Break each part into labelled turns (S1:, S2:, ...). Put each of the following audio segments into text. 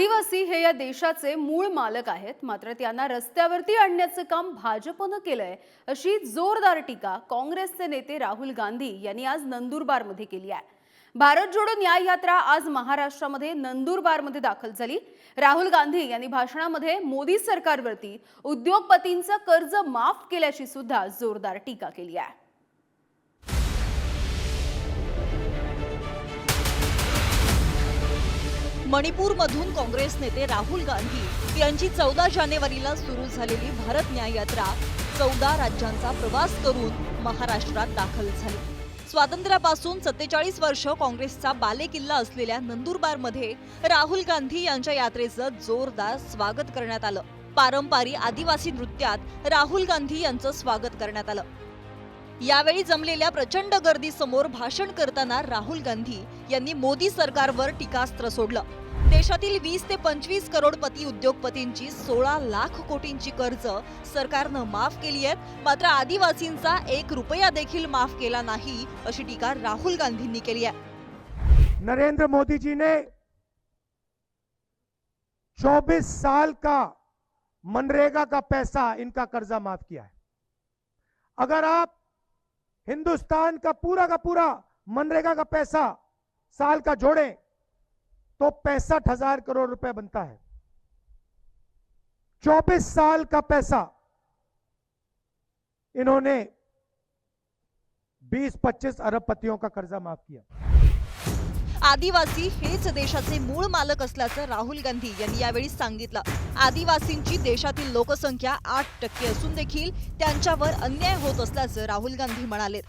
S1: आदिवासी हे या देशाचे मूळ मालक आहेत. मात्र त्यांना रस्त्यावरती आणण्याचं काम भाजपनं केलंय अशी जोरदार टीका काँग्रेसचे नेते राहुल गांधी यांनी आज नंदुरबारमध्ये केली आहे. भारत जोडो न्याय यात्रा आज महाराष्ट्रामध्ये नंदुरबारमध्ये दाखल झाली. राहुल गांधी यांनी भाषणामध्ये मोदी सरकारवरती उद्योगपतींचं कर्ज माफ केल्याची सुद्धा जोरदार टीका केली आहे.
S2: मणिपूरमधून काँग्रेस नेते राहुल गांधी यांची चौदा जानेवारीला सुरू झालेली भारत न्याय यात्रा चौदा राज्यांचा प्रवास करून महाराष्ट्रात दाखल झाली. स्वातंत्र्यापासून सत्तेचाळीस वर्ष काँग्रेसचा बालेकिल्ला असलेल्या नंदुरबारमध्ये राहुल गांधी यांच्या यात्रेचं जोरदार स्वागत करण्यात आलं. पारंपरिक आदिवासी नृत्यात राहुल गांधी यांचं स्वागत करण्यात आलं. यावेळी जमलेल्या प्रचंड गर्दीसमोर भाषण करताना राहुल गांधी यांनी मोदी सरकारवर टीकास्त्र सोडलं. देशातील वीस ते पंचवीस करोडपती उद्योगपतींची सोळा लाख कोटींची कर्ज सरकारनं माफ केली आहेत. मात्र आदिवासींचा एक रुपया देखील माफ केला नाही अशी टीका राहुल गांधींनी केली आहे.
S3: नरेंद्र मोदीजी ने 24 साल का मनरेगा का पैसा इनका कर्जा माफ किया है। अगर आप हिंदुस्तान का पूरा का पूरा मनरेगा का पैसा साल का जोड़ें तो पैंसठ हजार करोड़ रुपए बनता है। 24 साल का पैसा इन्होंने 20-25 अरबपतियों का कर्जा माफ किया।
S2: आदिवासी हेच देशाचे मूळ मालक असल्याचं राहुल गांधी यांनी यावेळी सांगितलं. आदिवासींची देशातील लोकसंख्या आठ टक्के असून देखील त्यांच्यावर अन्याय होत असल्याचं राहुल गांधी म्हणाले.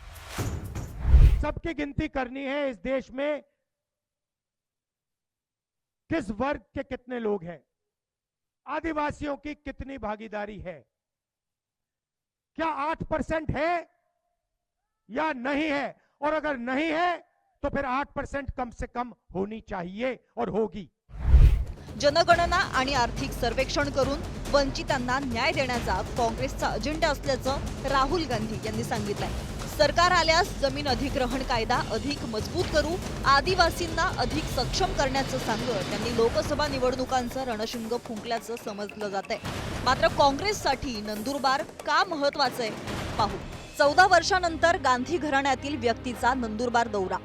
S3: सबकी गिनती करनी है इस देश में किस वर्ग के कितने लोग हैं? आदिवासियों की कितनी भागीदारी है? क्या आठ परसेंट है या नहीं है? और अगर नहीं है तो फिर आठ परसेंट कम से कम होनी चाहिए और होगी।
S2: जनगणना आणि आर्थिक सर्वेक्षण करून वंचितांना न्याय देण्याचा काँग्रेसचा अजेंडा असल्याचं राहुल गांधी यांनी सांगितलंय. सरकार आल्यास जमीन अधिग्रहण कायदा अधिक मजबूत करू आदिवासींना अधिक सक्षम करण्याचं सांगत त्यांनी लोकसभा निवडणुकांचं रणशिंग फुंकल्याचं समजलं जात आहे मात्र काँग्रेससाठी नंदुरबार का महत्वाचं आहे? पाहू. चौदा वर्षानंतर गांधी घराण्यातील व्यक्तीचा नंदुरबार दौरा.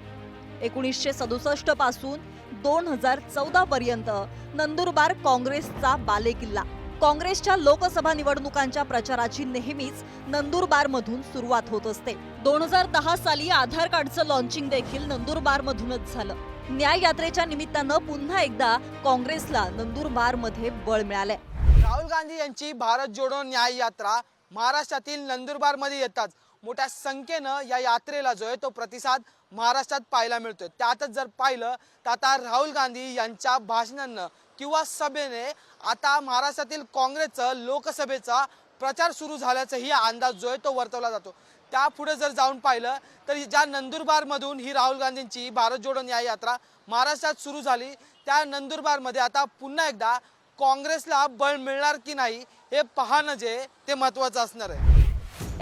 S2: एकोणीसशे सदुसष्टपासून दोन हजार चौदा पर्यंत नंदुरबार काँग्रेसचा बालेकिल्ला. काँग्रेसच्या लोकसभा निवडणुकांच्या प्रचाराची नेहमीच नंदुरबार मधून सुरुवात होत असते. दोन हजार दहा साली आधार कार्डचं लॉन्चिंग देखील नंदुरबार मधूनच झालं. न्याय यात्रेच्या निमित्तानं पुन्हा एकदा काँग्रेसला नंदुरबारमध्ये बळ मिळालंय.
S4: राहुल गांधी यांची भारत जोडो न्याय यात्रा महाराष्ट्रातील नंदुरबारमध्ये येताच. मोठ्या संख्येनं या यात्रेला जो आहे तो प्रतिसाद महाराष्ट्रात पाहायला मिळतोय. त्यातच जर पाहिलं तर आता राहुल गांधी यांच्या भाषणानं किंवा सभेने आता महाराष्ट्रातील काँग्रेसचं लोकसभेचा प्रचार सुरू झाल्याचाही अंदाज जो आहे तो वर्तवला जातो. त्यापुढे जर जाऊन पाहिलं तर ज्या नंदुरबारमधून ही राहुल गांधींची भारत जोडो न्याय यात्रा महाराष्ट्रात सुरू झाली त्या नंदुरबारमध्ये आता पुन्हा एकदा काँग्रेसला बळ मिळणार की नाही हे पाहणं जे ते महत्त्वाचं असणार आहे.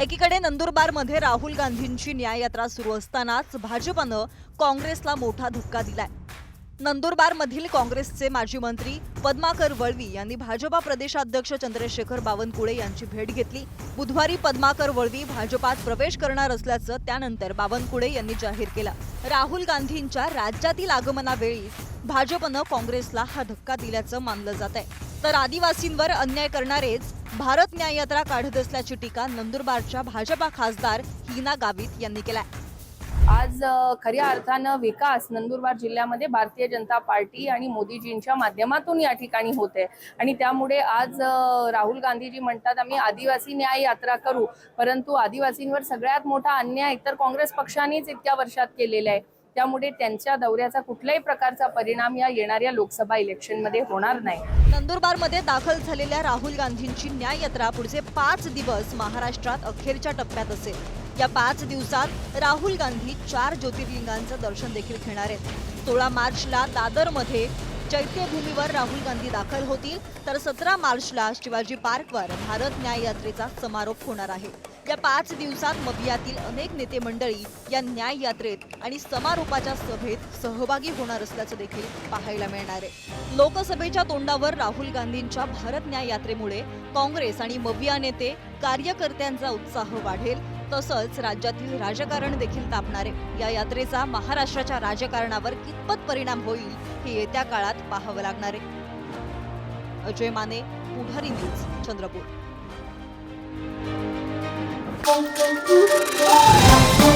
S2: एकीकडे नंदुरबारमध्ये राहुल गांधींची न्याय यात्रा सुरू असतानाच भाजपनं काँग्रेसला मोठा धक्का दिलाय. नंदुरबारमधील काँग्रेसचे माजी मंत्री पद्माकर वळवी यांनी भाजपा प्रदेशाध्यक्ष चंद्रशेखर बावनकुळे यांची भेट घेतली. बुधवारी पद्माकर वळवी भाजपात प्रवेश करणार असल्याचं त्यानंतर बावनकुळे यांनी जाहीर केलं. राहुल गांधींच्या राज्यातील आगमनावेळी भाजपनं काँग्रेसला हा धक्का दिल्याचं मानलं जात आहे तर आदिवासींवर अन्याय करणारेच भारत न्याय यात्रा काढत असल्याची टीका नंदुरबारच्या भाजपा खासदार हिना गावित यांनी केलाय.
S5: आज खऱ्या अर्थानं विकास नंदुरबार जिल्ह्यामध्ये भारतीय जनता पार्टी आणि मोदीजींच्या माध्यमातून या ठिकाणी होते आणि त्यामुळे आज राहुल गांधीजी म्हणतात आम्ही आदिवासी न्याय यात्रा करू. परंतु आदिवासींवर सगळ्यात मोठा अन्याय तर काँग्रेस पक्षानेच इतक्या वर्षात केलेला आहे. त्यामुळे त्यांच्या दौऱ्याचा कुठल्याही प्रकारचा परिणाम या येणाऱ्या लोकसभा इलेक्शनमध्ये होणार नाही.
S2: नंदुरबारमध्ये दाखल झालेल्या राहुल गांधींची न्याय यात्रा पुढचे पाच दिवस महाराष्ट्रात अखेरच्या टप्प्यात असेल. या पाच दिवसात राहुल गांधी चार ज्योतिर्लिंगांचं दर्शन देखील घेणार आहेत. सोळा मार्चला दादरमध्ये चैत्यभूमीवर राहुल गांधी दाखल होतील तर सतरा मार्चला शिवाजी पार्कवर भारत न्याय यात्रेचा समारोप होणार आहे. या पाच दिवसात मवियातील अनेक नेते मंडळी या न्याय यात्रेत आणि समारोपाच्या सभेत सहभागी होणार असल्याचं देखील पाहायला मिळणार आहे. लोकसभेच्या तोंडावर राहुल गांधींच्या भारत न्याय यात्रेमुळे काँग्रेस आणि मविया नेते कार्यकर्त्यांचा उत्साह वाढेल तसंच राज्यातील राजकारण देखील तापणार आहे. या यात्रेचा महाराष्ट्राच्या राजकारणावर कितपत परिणाम होईल हे येत्या काळात पाहावं लागणार आहे. Ajay Mane Pudhari news Chandrapur. Boom, boom, boom.